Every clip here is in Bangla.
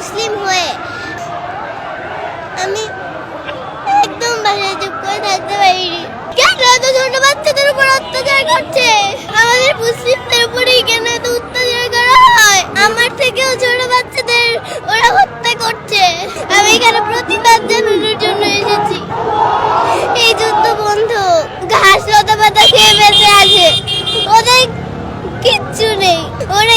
মুসলিম হয়ে আমি একদম বাসায় চুপ করে থাকতে পারিনি। কেন? এত ছোট বাচ্চাদের উপর অত্যাচার করছে। আমাদের মুসলিমদের উপরে কেন এত অত্যাচার করা হয়? আমার থেকেও ছোট বাচ্চাদের ওরা হত্যা করছে। আমি এখানে প্রতিবাদ জানানোর জন্য এসেছি এই যুদ্ধ বন্ধু ঘাস লতা পাতা খেয়ে বেঁচে আছে ওদের কিচ্ছু নেই ওরা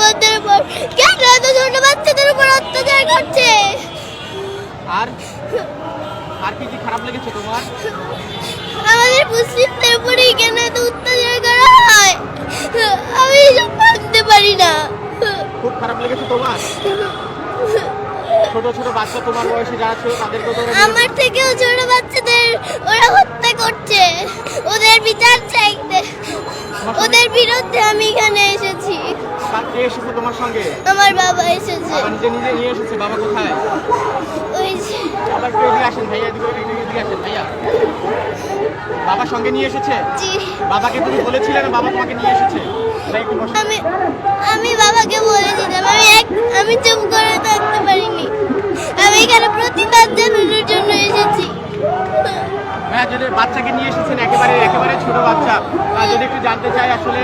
ভাই উপর। কেন এত ছোট বাচ্চাদের উপর অত্যাচার করছে? আর আর কি কি খারাপ লেগেছে তোমার? আমাদের মুসলিমদের উপরেই কেন এত অত্যাচার করা হয়? আমি এসব ভাবতে পারি না। খুব খারাপ লেগেছে তোমার? ছোট ছোট বাচ্চা তোমার বয়সে যারা ছিল তাদেরকে আমার থেকেও ছোট বাচ্চাদের ওরা কে এসেছে তোমার সঙ্গে? আমার বাবা এসেছে। বাবা নিজে নিজে নিয়ে এসেছে বাবা কোথায়? ওই যে বাবা একটু এদিকে আসেন ভাইয়া এদিকে এদিকে এদিকে আসেন ভাইয়া। বাবা সঙ্গে নিয়ে এসেছে? জি। বাবাকে তুমি বলেছিলে না বাবা তোমাকে নিয়ে এসেছে? ভাই একটু বসো। আমি আমি বাবাকে বলেছিলাম আমি এক আমি চুপ করে থাকতে পারিনি। আমি এখানে প্রতিবাদ জানানোর জন্য এসেছি। হ্যাঁ যদি বাচ্চাকে নিয়ে এসেছেন একেবারে একেবারে ছোট বাচ্চা। যদি একটু চাই আসলে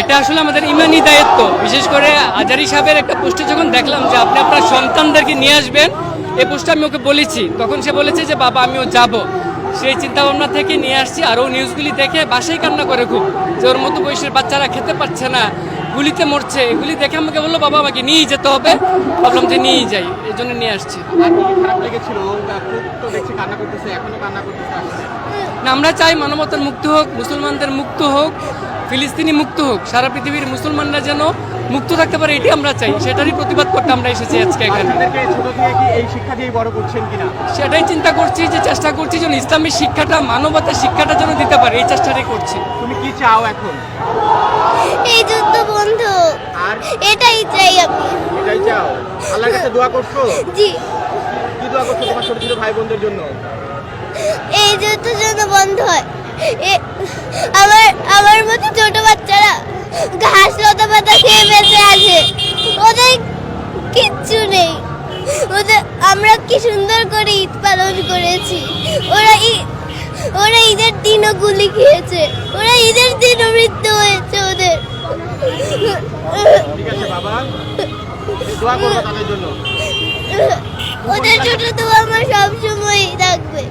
এটা আসলে আমাদের ইমানি দায়িত্ব। বিশেষ করে আজারি সাহেবের একটা পোস্টে যখন দেখলাম যে আপনি আপনার সন্তানদেরকে নিয়ে আসবেন এই পোস্টে আমি ওকে বলেছি। তখন সে বলেছে যে বাবা আমিও যাব। সেই চিন্তা ভাবনা থেকে নিয়ে আসছি আর ও নিউজগুলি দেখে বাসায় কান্না করে খুব। যে ওর মতো বয়সের বাচ্চারা খেতে পারছে না গুলিতে মরছে এগুলি দেখে আমাকে বলল বাবা আমাকে নিয়েই যেতে হবে। ভাবলাম যে নিয়েই যাই এই জন্য নিয়ে আসছি। না, আমরা চাই মানবতার মুক্ত হোক মুসলমানদের মুক্ত হোক ফিলিস্তিনি মুক্ত হোক সারা পৃথিবীর মুসলমানরা যেন মুক্ত থাকতে পারে এটি আমরা চাই। সেটারই প্রতিবাদ করতে আমরা এসেছি আজকে এখানে। বাচ্চাদেরকে ছোট থেকে কি এই শিক্ষা দিয়ে বড় করছেন কিনা? সেটাই চিন্তা করছি যে চেষ্টা করছি যেন ইসলামের শিক্ষাটা মানবতার শিক্ষাটা যেন দিতে পারে এই চেষ্টাটাই করছি। তুমি কি চাও এখন? এই যুদ্ধ বন্ধু। আর? এটাই চাই আমি। এটাই চাও? আল্লাহর কাছে দোয়া করছ? জি। কি দোয়া করছ তোমার ছোট ছোট ভাই বোনদের জন্য? এই যুদ্ধ যেন বন্ধ হয়। আমার আমার মতো কি সুন্দর করে ঈদ পালন করেছি। ওরা ঈদ ওরা ঈদের দিনও গুলি খেয়েছে। ওরা ঈদের দিনও মৃত্যু হয়েছে ওদের। জন্য। ওদের ছোট তো আমার সবসময়ই থাকবে।